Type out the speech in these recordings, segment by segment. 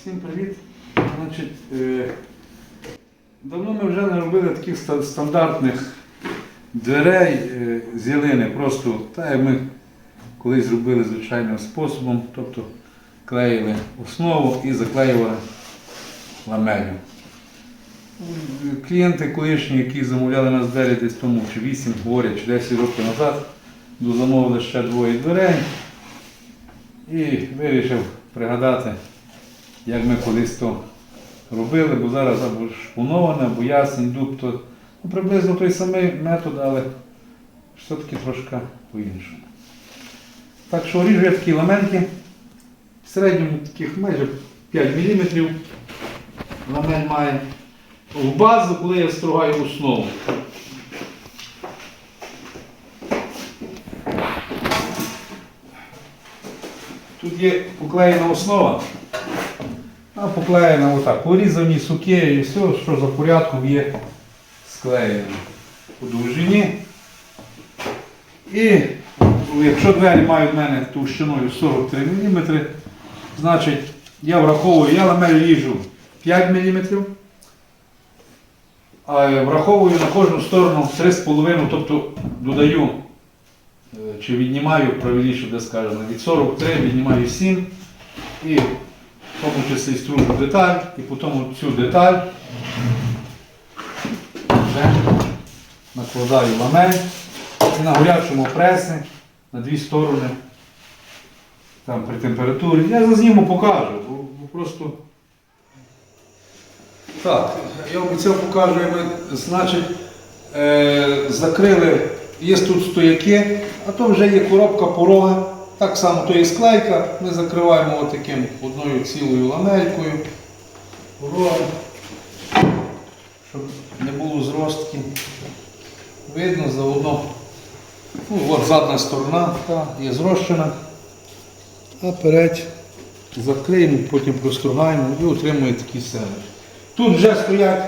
Всім привіт. Значить, е, давно ми вже не робили таких стандартних дверей е, з ялини. Просто так, як ми колись зробили звичайним способом, тобто клеїли основу і заклеювали ламелью. Клієнти колишні, які замовляли нас двері десь тому, чи 8, говорять, чи 10 років назад, замовили ще двоє дверей і вирішив пригадати, як ми колись то робили, бо зараз або шпуноване, або ясень, дуб, то ну, приблизно той самий метод, але все-таки трошки по-іншому. Так що ріжу я такі ламенки, в середньому таких майже 5 мм ламель має. В базу, коли я стругаю основу. Тут є поклеєна основа, а поклеєна отак. Порізані суки і все, що за порядком є склеєно у довжині. І якщо двері мають в мене товщиною 43 мм, значить я враховую, я ламель ріжу 5 мм, а враховую на кожну сторону 3,5, тобто додаю е, чи віднімаю, правильніше буде сказано, від 43 віднімаю 7 і тому числі стружу деталь і потім цю деталь вже накладаю ламель і на горячому пресі на дві сторони там при температурі. Я зазніму покажу, бо, бо просто так, я обіцяв покажу, як ми, значить, е, закрили, є тут стояки, а то вже є коробка порога. Так само то є склейка, ми закриваємо отаким одною цілою ламелькою. Порогом, щоб не було зростки. Видно заодно. Ну, от задня сторона та, є зрощена. А передь закриємо, потім простругаємо і отримує такий сендвіч. Тут вже стоять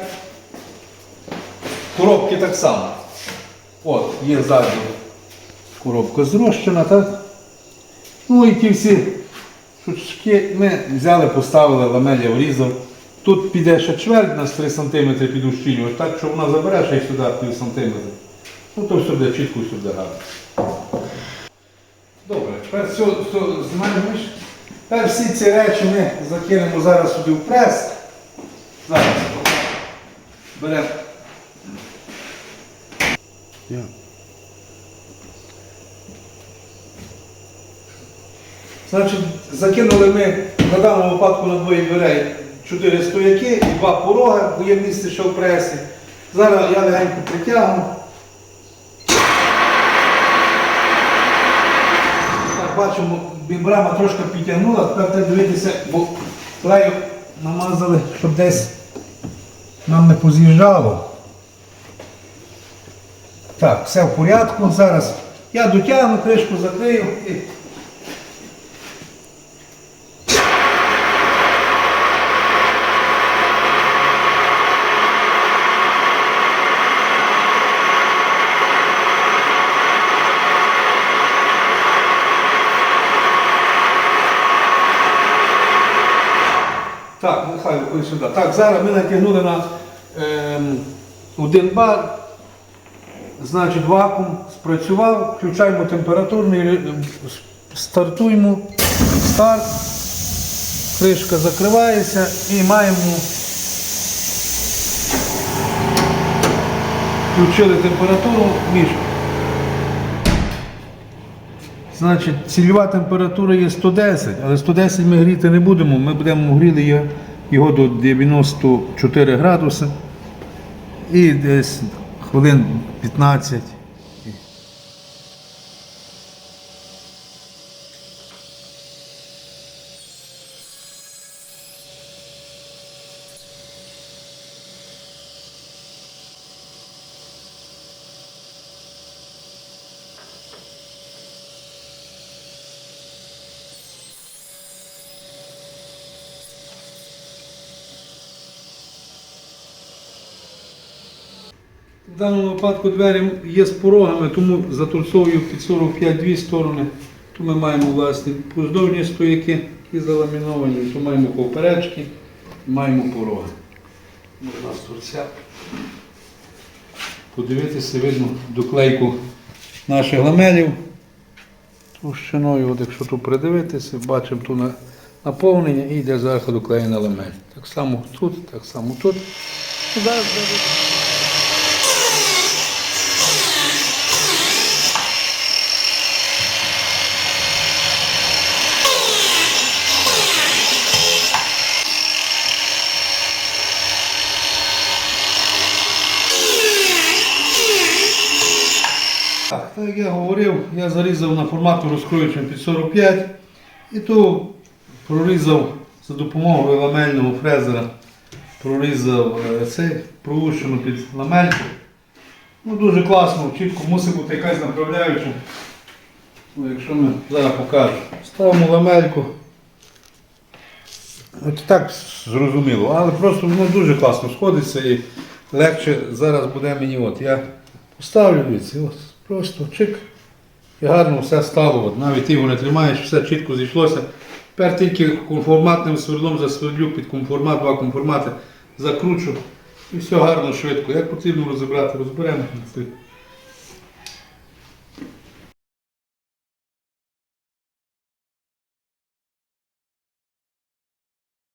коробки так само. От, є ззаду коробка зрощена, так? Ну і ті всі шучки ми взяли, поставили, ламель я врізав. Тут піде ще чверть на 3 см під ущільнювач, так що вона забере ще й сюди пів сантиметра. Ну то сюди, чітко сюди гарно. Добре, тепер все, все знаєш. Тепер всі ці речі ми закинемо зараз сюди в прес. Зараз. Беремо. Значить, закинули ми на даному випадку на двоє дверей чотири стояки і два пороги, бо є місце ще в пресі. Зараз я легенько притягну. Так, бачимо, брама трошки підтягнула, тепер треба дивитися, бо клею намазали, щоб десь нам не поз'їжджало. Так, все в порядку. Зараз я дотягну, кришку закрию і. Так, Михайло, ось сюди. Так, зараз ми натягнули на ем, один бар, значить вакуум спрацював, включаємо температурний, стартуємо, старт, кришка закривається і маємо включили температуру мішку. Значить, цільова температура є 110, але 110 ми гріти не будемо. Ми будемо його- його до 94 градуси і десь хвилин 15. В даному випадку двері є з порогами, тому заторцовую під 45 дві сторони. То ми маємо власне поздовжні стояки і заламіновані, то маємо поперечки, маємо пороги. У нас торця. Подивитися, видно доклейку наших ламелів. Товщиною, от якщо тут придивитися, бачимо тут наповнення і йде зверху доклеєна ламель. Так само тут, так само тут. Зараз Так, як я говорив, я зарізав на формату розкроючим під 45 і то прорізав за допомогою ламельного фрезера, прорізав е, цей пролущену під ламельку. Ну, дуже класно, чітко мусить бути якась направляюча. Ну, якщо ми зараз покажу. Ставимо ламельку. От так зрозуміло, але просто воно дуже класно сходиться і легше зараз буде мені. От я поставлю дивіться, ось просто чик. І гарно все стало. Навіть ти його не тримаєш, все чітко зійшлося. Тепер тільки конформатним свердлом засвердлю під конформат, два конформати, закручу і все гарно, швидко. Як потрібно розібрати, розберемо.